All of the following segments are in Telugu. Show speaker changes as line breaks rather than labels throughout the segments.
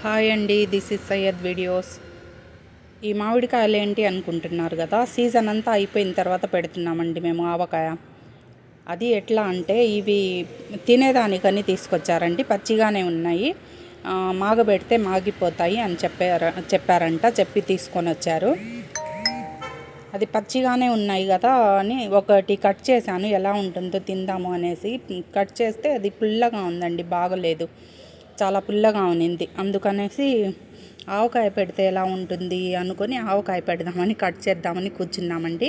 హాయ్ అండి దిస్ ఇస్ సయ్యద్ వీడియోస్ ఈ మామిడికాయలు ఏంటి అనుకుంటున్నారు కదా సీజన్ అంతా అయిపోయిన తర్వాత పెడుతున్నామండి మేము ఆవకాయ. అది ఎట్లా అంటే ఇవి తినేదానికని తీసుకొచ్చారండి పచ్చిగానే ఉన్నాయి. మాగబెడితే మాగిపోతాయి అని చెప్పారు చెప్పారంట చెప్పి తీసుకొని వచ్చారు. అది పచ్చిగానే ఉన్నాయి కదా అని ఒకటి కట్ చేశాను ఎలా ఉంటుందో తిందాము అనేసి కట్ చేస్తే అది పుల్లగా ఉందండి బాగలేదు. చాలా పుల్లగా ఉన్నింది. అందుకనేసి ఆవకాయ పెడితే ఎలా ఉంటుంది అనుకొని ఆవకాయ పెడదామని కట్ చేద్దామని కూర్చున్నామండి.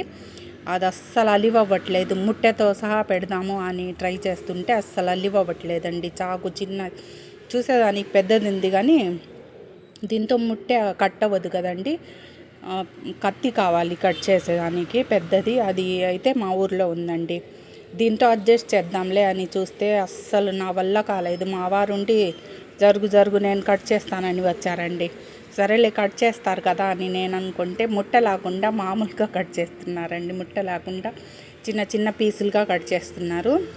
అది అస్సలు అలివ్వట్లేదు ముట్టెతో సహా పెడదాము అని ట్రై చేస్తుంటే అస్సలు అలివ్వట్లేదండి చాకు చిన్న చూసేదానికి పెద్దది ఉంది కానీ దీంతో ముట్టె కట్ అవ్వదు కదండి కత్తి కావాలి కట్ చేసేదానికి పెద్దది. అది అయితే మా ఊర్లో ఉందండి. దీంతో అడ్జస్ట్ చేద్దాంలే అని చూస్తే అస్సలు నా వల్ల కాలేదు. మా వారు ఉండి జరుగు జరుగు నేను కట్ చేస్తానని వచ్చారండి. సరేలే కట్ చేస్తారు కదా అని నేను అనుకుంటే ముట్ట లేకుండా మామూలుగా కట్ చేస్తున్నారండి. ముట్ట లేకుండా చిన్న చిన్న పీసులుగా కట్ చేస్తున్నారు.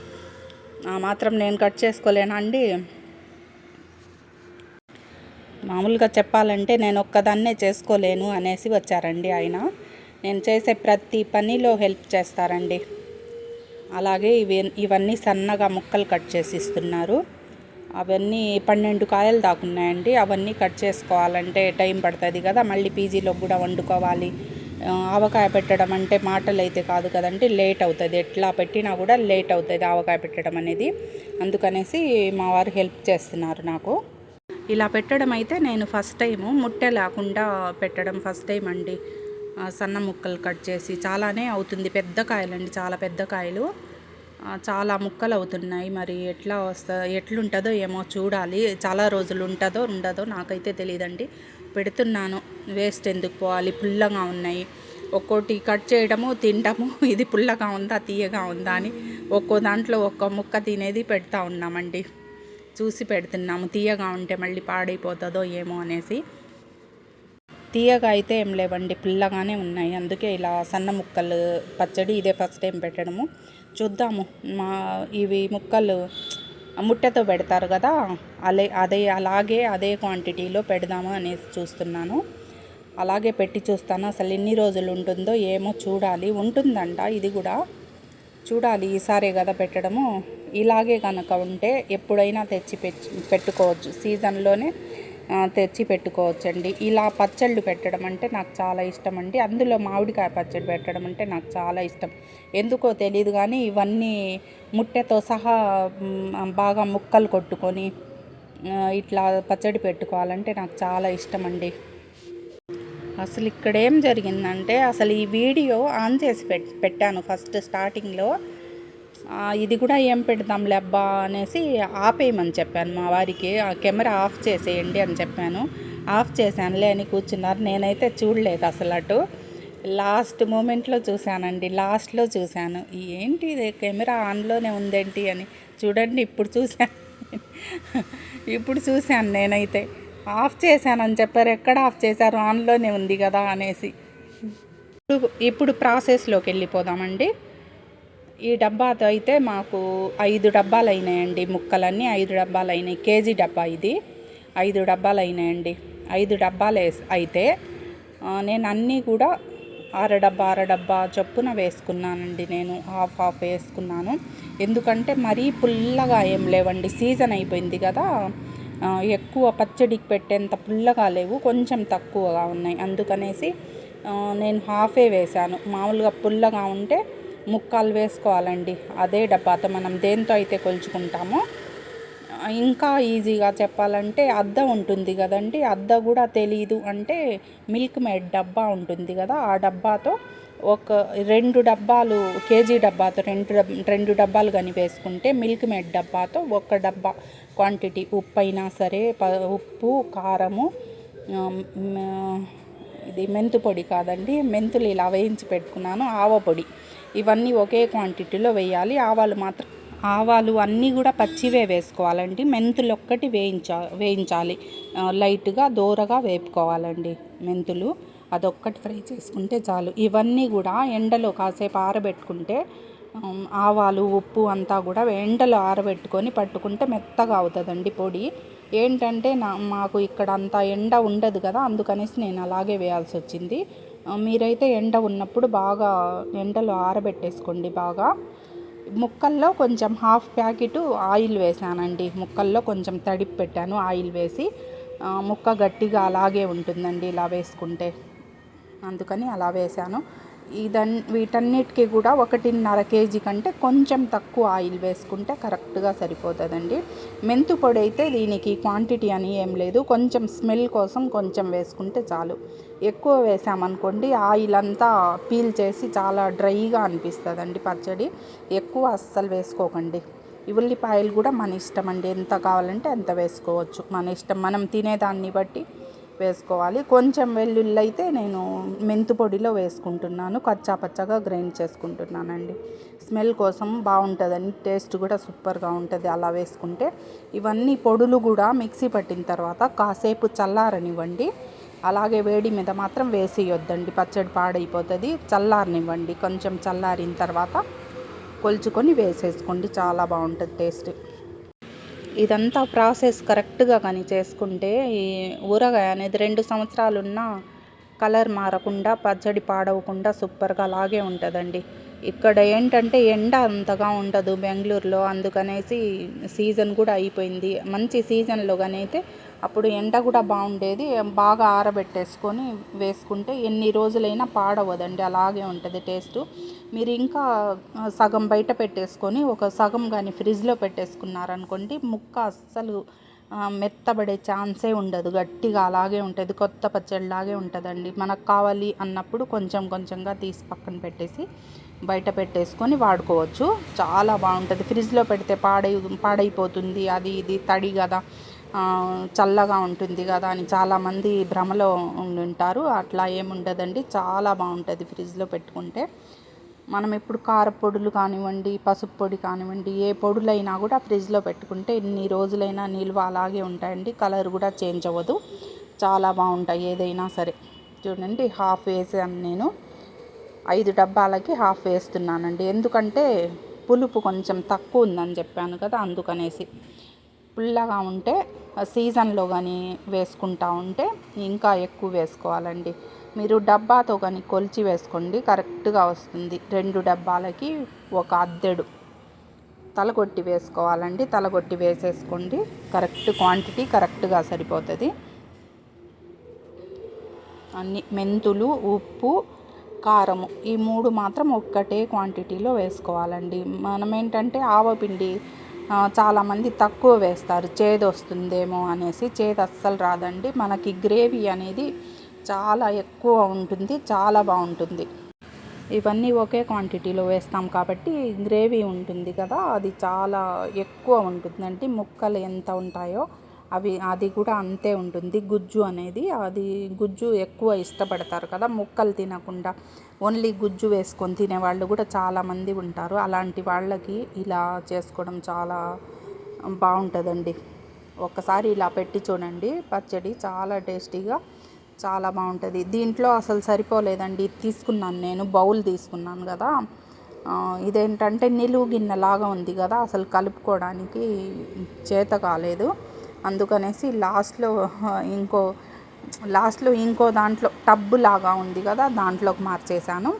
ఆ మాత్రం నేను కట్ చేసుకోలేనా అండి? మామూలుగా చెప్పాలంటే నేను ఒక్కదాన్నే చేసుకోలేను అనేసి వచ్చారండి ఆయన. నేను చేసే ప్రతి పనిలో హెల్ప్ చేస్తారండి. అలాగే ఇవి ఇవన్నీ సన్నగా ముక్కలు కట్ చేసి ఇస్తున్నారు. అవన్నీ పన్నెండు కాయలు దాకున్నాయండి అవన్నీ కట్ చేసుకోవాలంటే టైం పడుతుంది కదా. మళ్ళీ పీజీలో కూడా వండుకోవాలి. ఆవకాయ పెట్టడం అంటే మాటలు అయితే కాదు కదండి. లేట్ అవుతుంది. ఎట్లా పెట్టినా కూడా లేట్ అవుతుంది ఆవకాయ పెట్టడం అనేది. అందుకనేసి మా వారు హెల్ప్ చేస్తున్నారు నాకు. ఇలా పెట్టడం అయితే నేను ఫస్ట్ టైము. ముట్టె లేకుండా పెట్టడం ఫస్ట్ టైం అండి. సన్న ముక్కలు కట్ చేసి చాలానే అవుతుంది. పెద్ద కాయలండి చాలా పెద్ద కాయలు. చాలా ముక్కలు అవుతున్నాయి. మరి ఎట్లా వస్తా ఎట్లుంటుందో ఏమో చూడాలి. చాలా రోజులు ఉంటుందో ఉండదో నాకైతే తెలియదండి పెడుతున్నాను. వేస్ట్ ఎందుకు పోవాలి? పుల్లగా ఉన్నాయి. ఒక్కోటి కట్ చేయడము తింటాము ఇది పుల్లగా ఉందా తీయగా ఉందా అని ఒక్కో దాంట్లో ఒక్కో ముక్క తినేది పెడతా ఉన్నామండి. చూసి పెడుతున్నాము. తీయగా ఉంటే మళ్ళీ పాడైపోతుందో ఏమో అనేసి. తీయగా అయితే ఏం లేవండి పిల్లగానే ఉన్నాయి. అందుకే ఇలా సన్న ముక్కలు పచ్చడి ఇదే ఫస్ట్ టైం పెట్టడము. చూద్దాము. మా ఇవి ముక్కలు ముట్టెతో పెడతారు కదా అలే అదే అలాగే అదే క్వాంటిటీలో పెడదాము అనేసి చూస్తున్నాను. అలాగే పెట్టి చూస్తాను. అసలు ఎన్ని రోజులు ఉంటుందో ఏమో చూడాలి. ఉంటుందంట ఇది కూడా. చూడాలి ఈసారే కదా పెట్టడము. ఇలాగే కనుక ఉంటే ఎప్పుడైనా తెచ్చి పెట్టుకోవచ్చు. సీజన్లోనే తెచ్చి పెట్టుకోవచ్చండి. ఇలా పచ్చళ్ళు పెట్టడం అంటే నాకు చాలా ఇష్టం అండి. అందులో మామిడికాయ పచ్చడి పెట్టడం అంటే నాకు చాలా ఇష్టం. ఎందుకో తెలియదు కానీ ఇవన్నీ ముట్టెతో సహా బాగా ముక్కలు కొట్టుకొని ఇట్లా పచ్చడి పెట్టుకోవాలంటే నాకు చాలా ఇష్టం అండి. అసలు ఇక్కడ ఏం జరిగిందంటే అసలు ఈ వీడియో ఆన్ చేసి పెట్టాను ఫస్ట్ స్టార్టింగ్లో. ఇది కూడా ఏం పెడదాం అబ్బా అనేసి ఆపేయమని చెప్పాను మా వారికి. ఆ కెమెరా ఆఫ్ చేసేయండి అని చెప్పాను. ఆఫ్ చేశానులే అని కూర్చున్నారు. నేనైతే చూడలేదు అసలు అటు. లాస్ట్ మూమెంట్లో చూశానండి. లాస్ట్లో చూశాను. ఏంటి ఇది? కెమెరా ఆన్లోనే ఉందేంటి అని. చూడండి ఇప్పుడు చూశాను. ఇప్పుడు చూశాను నేనైతే. ఆఫ్ చేశానని చెప్పారు. ఎక్కడ ఆఫ్ చేశారు? ఆన్లోనే ఉంది కదా అనేసి. ఇప్పుడు ఇప్పుడు ప్రాసెస్లోకి వెళ్ళిపోదామండి. ఈ డబ్బాతో అయితే మాకు ఐదు డబ్బాలు అయినాయండి ముక్కలన్నీ. ఐదు డబ్బాలు అయినాయి కేజీ డబ్బా ఇది. ఐదు డబ్బాలు అయినాయండి ఐదు డబ్బాలు అయితే నేను అన్నీ కూడా అర డబ్బా అర డబ్బా చొప్పున వేసుకున్నానండి నేను. హాఫ్ హాఫ్ వేసుకున్నాను. ఎందుకంటే మరీ పుల్లగా ఏం లేవండి. సీజన్ అయిపోయింది కదా. ఎక్కువ పచ్చడికి పెట్టేంత పుల్లగా లేవు. కొంచెం తక్కువగా ఉన్నాయి. అందుకనేసి నేను హాఫే వేశాను. మామూలుగా పుల్లగా ఉంటే ముక్కలు వేసుకోవాలండి. అదే డబ్బాతో మనం దేంతో అయితే కొలుచుకుంటామో ఇంకా ఈజీగా చెప్పాలంటే అద్ద ఉంటుంది కదండి. అద్ద కూడా తెలీదు అంటే మిల్క్ మేడ్ డబ్బా ఉంటుంది కదా ఆ డబ్బాతో ఒక రెండు డబ్బాలు కేజీ డబ్బాతో రెండు రెండు డబ్బాలు కానీ వేసుకుంటే మిల్క్ మేడ్ డబ్బాతో ఒక డబ్బా క్వాంటిటీ ఉప్పు అయినా సరే ప ఉప్పు కారము ఇది మెంతు పొడి కాదండి. మెంతులు ఇలా వేయించి పెట్టుకున్నాను ఆవ పొడి. ఇవన్నీ ఒకే క్వాంటిటీలో వేయాలి. ఆవాలు మాత్రం ఆవాలు అన్నీ కూడా పచ్చివే వేసుకోవాలండి. మెంతులు ఒక్కటి వేయించా వేయించాలి. లైట్గా దూరగా వేపుకోవాలండి మెంతులు. అదొక్కటి ఫ్రై చేసుకుంటే చాలు. ఇవన్నీ కూడా ఎండలో కాసేపు ఆరబెట్టుకుంటే ఆవాలు ఉప్పు అంతా కూడా ఎండలో ఆరబెట్టుకొని పట్టుకుంటే మెత్తగా అవుతుందండి పొడి. ఏంటంటే నా మాకు ఇక్కడ అంత ఎండ ఉండదు కదా అందుకనేసి నేను అలాగే వేయాల్సి వచ్చింది మీరైతే ఎండ ఉన్నప్పుడు బాగా ఎండలో ఆరబెట్టేసుకోండి బాగా. ముక్కల్లో కొంచెం హాఫ్ ప్యాకెట్ ఆయిల్ వేసానండి. ముక్కల్లో కొంచెం తడిపి పెట్టాను ఆయిల్ వేసి. ముక్క గట్టిగా అలాగే ఉంటుందండి ఇలా వేసుకుంటే. అందుకని అలా వేసాను. ఇదన్ వీటన్నిటికీ కూడా ఒకటిన్నర కేజీ కంటే కొంచెం తక్కువ ఆయిల్ వేసుకుంటే కరెక్ట్గా సరిపోతుందండి. మెంతు పొడి అయితే దీనికి క్వాంటిటీ అని ఏం లేదు. కొంచెం స్మెల్ కోసం కొంచెం వేసుకుంటే చాలు. ఎక్కువ వేసామనుకోండి ఆయిల్ అంతా పీల్ చేసి చాలా డ్రైగా అనిపిస్తుందండి పచ్చడి. ఎక్కువ అస్సలు వేసుకోకండి. ఉల్లిపాయలు కూడా మన ఇష్టం అండి. ఎంత కావాలంటే అంత వేసుకోవచ్చు. మన ఇష్టం. మనం తినేదాన్ని బట్టి వేసుకోవాలి. కొంచెం వెల్లుల్లి అయితే నేను మెంతు పొడిలో వేసుకుంటున్నాను. కచ్చా పచ్చగా గ్రైండ్ చేసుకుంటున్నానండి. స్మెల్ కోసం బాగుంటుందని టేస్ట్ కూడా సూపర్గా ఉంటుంది అలా వేసుకుంటే. ఇవన్నీ పొడులు కూడా మిక్సీ పట్టిన తర్వాత కాసేపు చల్లారనివ్వండి. అలాగే వేడి మీద మాత్రం వేసేయొద్దండి. పచ్చడి పాడైపోతుంది. చల్లారనివ్వండి. కొంచెం చల్లారిన తర్వాత కొలుచుకొని వేసేసుకోండి. చాలా బాగుంటుంది టేస్ట్. ఇదంతా ప్రాసెస్ కరెక్ట్గా కానీ చేసుకుంటే ఈ ఊరగాయ అనేది రెండు సంవత్సరాలున్నా కలర్ మారకుండా పచ్చడి పాడవకుండా సూపర్గా అలాగే ఉంటుందండి. ఇక్కడ ఏంటంటే ఎండ అంతగా ఉండదు బెంగళూరులో అందుకనేసి సీజన్ కూడా అయిపోయింది. మంచి సీజన్లో కానీ అయితే అప్పుడు ఎండ కూడా బాగుండేది. బాగా ఆరబెట్టేసుకొని వేసుకుంటే ఎన్ని రోజులైనా పాడవదండి. అలాగే ఉంటుంది టేస్ట్. మీరు ఇంకా సగం బయట పెట్టేసుకొని ఒక సగం కానీ ఫ్రిడ్జ్లో పెట్టేసుకున్నారనుకోండి ముక్క అస్సలు మెత్తబడే ఛాన్సే ఉండదు. గట్టిగా అలాగే ఉంటుంది. కొత్త పచ్చడిలాగే ఉంటుందండి. మనకు కావాలి అన్నప్పుడు కొంచెం కొంచెంగా తీసి పక్కన పెట్టేసి బయట పెట్టేసుకొని వాడుకోవచ్చు. చాలా బాగుంటుంది. ఫ్రిడ్జ్లో పెడితే పాడై పాడైపోతుంది. అది ఇది తడి కదా. చల్లగా ఉంటుంది కదా అని చాలామంది భ్రమలో ఉంటారు అట్లా ఏముండదండి. చాలా బాగుంటుంది ఫ్రిడ్జ్లో పెట్టుకుంటే. మనం ఇప్పుడు కారపొడులు కానివ్వండి పసుపు పొడి కానివ్వండి ఏ పొడులైనా కూడా ఫ్రిడ్జ్లో పెట్టుకుంటే ఎన్ని రోజులైనా నిల్వ అలాగే ఉంటాయండి. కలర్ కూడా చేంజ్ అవ్వదు. చాలా బాగుంటాయి ఏదైనా సరే. చూడండి హాఫ్ వేసాను నేను. ఐదు డబ్బాలకి హాఫ్ వేస్తున్నానండి. ఎందుకంటే పులుపు కొంచెం తక్కువ ఉందని చెప్పాను కదా అందుకనేసి. పుల్లగా ఉంటే సీజన్లో కానీ వేసుకుంటా ఉంటే ఇంకా ఎక్కువ వేసుకోవాలండి. మీరు డబ్బాతో కానీ కొలిచి వేసుకోండి కరెక్ట్గా వస్తుంది. రెండు డబ్బాలకి ఒక అద్దెడు తలగొట్టి వేసుకోవాలండి. తలగొట్టి వేసేసుకోండి. కరెక్ట్ క్వాంటిటీ కరెక్ట్గా సరిపోతుంది. అన్ని మెంతులు ఉప్పు కారము ఈ మూడు మాత్రం ఒక్కటే క్వాంటిటీలో వేసుకోవాలండి. మనం ఏంటంటే ఆవపిండి చాలామంది తక్కువ వేస్తారు. చేదు వస్తుందేమో అనేసి చేదు అస్సలు రాదండి. మనకి గ్రేవీ అనేది చాలా ఎక్కువ ఉంటుంది చాలా బాగుంటుంది. ఇవన్నీ ఒకే క్వాంటిటీలో వేస్తాం కాబట్టి గ్రేవీ ఉంటుంది కదా అది చాలా ఎక్కువ ఉంటుందండి. ముక్కలు ఎంత ఉంటాయో అవి అది కూడా అంతే ఉంటుంది. గుజ్జు అనేది అది గుజ్జు ఎక్కువ ఇష్టపడతారు కదా ముక్కలు తినకుండా. ఓన్లీ గుజ్జు వేసుకొని తినే వాళ్ళు కూడా చాలామంది ఉంటారు. అలాంటి వాళ్ళకి ఇలా చేసుకోవడం చాలా బాగుంటుందండి. ఒక్కసారి ఇలా పెట్టి చూడండి. పచ్చడి చాలా టేస్టీగా చాలా బాగుంటుంది. దీంట్లో అసలు సరిపోలేదండి. తీసుకున్నాను నేను బౌల్ తీసుకున్నాను కదా. ఇదేంటంటే నిలువు గిన్నెలాగా ఉంది కదా అసలు కలుపుకోవడానికి చేత కాలేదు. అందుకనేసి లాస్ట్లో ఇంకో లాస్ట్లో ఇంకో దాంట్లో టబ్బు లాగా ఉంది కదా దాంట్లోకి మార్చేశాను.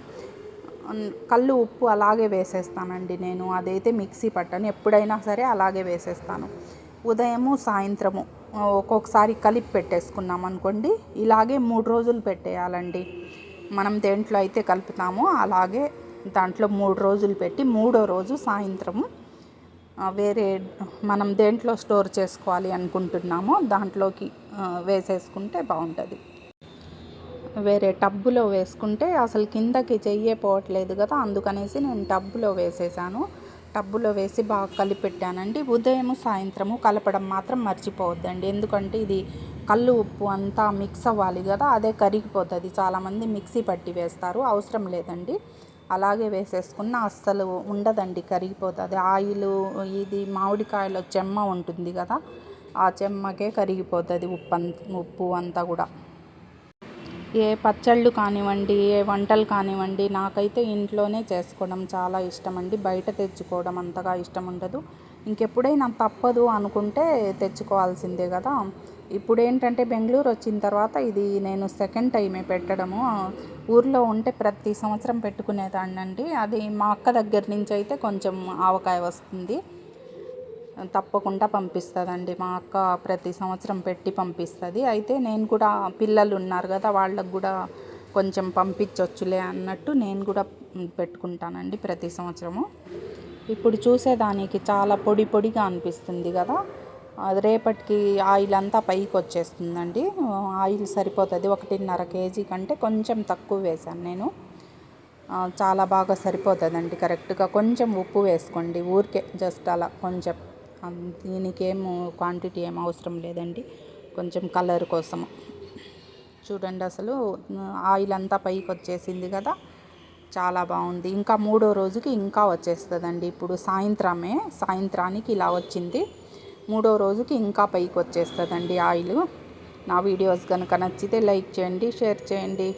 కళ్ళు ఉప్పు అలాగే వేసేస్తానండి నేను. అదైతే మిక్సీ పట్టను. ఎప్పుడైనా సరే అలాగే వేసేస్తాను. ఉదయము సాయంత్రము ఒక్కొక్కసారి కలిపి పెట్టేసుకున్నాం అనుకోండి ఇలాగే మూడు రోజులు పెట్టేయాలండి. మనం దేంట్లో అయితే కలుపుతామో అలాగే దాంట్లో మూడు రోజులు పెట్టి మూడో రోజు సాయంత్రము వేరే మనం దేంట్లో స్టోర్ చేసుకోవాలి అనుకుంటున్నామో దాంట్లోకి వేసేసుకుంటే బాగుంటుంది. వేరే టబ్బులో వేసుకుంటే అసలు కిందకి చెయ్యే పోవట్లేదు కదా అందుకనేసి నేను టబ్బులో వేసేసాను. టబ్బులో వేసి బాగా కలిపెట్టానండి. ఉదయం సాయంత్రము కలపడం మాత్రం మర్చిపోవద్దండి. ఎందుకంటే ఇది కళ్ళు ఉప్పు అంతా మిక్స్ అవ్వాలి కదా అదే కరిగిపోతుంది. చాలామంది మిక్సీ పట్టి వేస్తారు అవసరం లేదండి. అలాగే వేసేసుకున్న అస్సలు ఉండదండి కరిగిపోతుంది. ఆయిల్ ఇది మామిడికాయలో చెమ్మ ఉంటుంది కదా ఆ చెమ్మకే కరిగిపోతుంది ఉప్పు అంత ఉప్పు అంతా కూడా. ఏ పచ్చళ్ళు కానివ్వండి ఏ వంటలు కానివ్వండి నాకైతే ఇంట్లోనే చేసుకోవడం చాలా ఇష్టం అండి బయట తెచ్చుకోవడం అంతగా ఇష్టం ఉండదు. ఇంకెప్పుడైనా తప్పదు అనుకుంటే తెచ్చుకోవాల్సిందే కదా. ఇప్పుడు ఏంటంటే బెంగళూరు వచ్చిన తర్వాత ఇది నేను సెకండ్ టైమే పెట్టడము. ఊర్లో ఉంటే ప్రతి సంవత్సరం పెట్టుకునేదాన్నండి. అది మా అక్క దగ్గర నుంచి అయితే కొంచెం ఆవకాయ వస్తుంది. తప్పకుండా పంపిస్తుందండి. మా అక్క ప్రతి సంవత్సరం పెట్టి పంపిస్తుంది. అయితే నేను కూడా పిల్లలు ఉన్నారు కదా వాళ్ళకు కూడా కొంచెం పంపించవచ్చులే అన్నట్టు నేను కూడా పెట్టుకుంటానండి ప్రతి సంవత్సరము. ఇప్పుడు చూసేదానికి చాలా పొడి పొడిగా అనిపిస్తుంది కదా. రేపటికి ఆయిల్ అంతా పైకి వచ్చేస్తుందండి. ఆయిల్ సరిపోతుంది. ఒకటిన్నర కేజీ కంటే కొంచెం తక్కువ వేశాను నేను. చాలా బాగా సరిపోతుందండి కరెక్ట్గా. కొంచెం ఉప్పు వేసుకోండి ఊరికే జస్ట్ అలా కొంచెం. దీనికి క్వాంటిటీ ఏం అవసరం లేదండి కొంచెం కలర్ కోసం. చూడండి అసలు ఆయిల్ అంతా పైకి వచ్చేసింది కదా చాలా బాగుంది. ఇంకా మూడో రోజుకి ఇంకా వచ్చేస్తుందండి. ఇప్పుడు సాయంత్రమే సాయంత్రానికి ఇలా వచ్చింది. మూడో రోజుకి ఇంకా పైకి వచ్చేస్తుందండి ఆయిల్ నా వీడియోస్ కనుక నచ్చితే లైక్ చేయండి షేర్ చేయండి.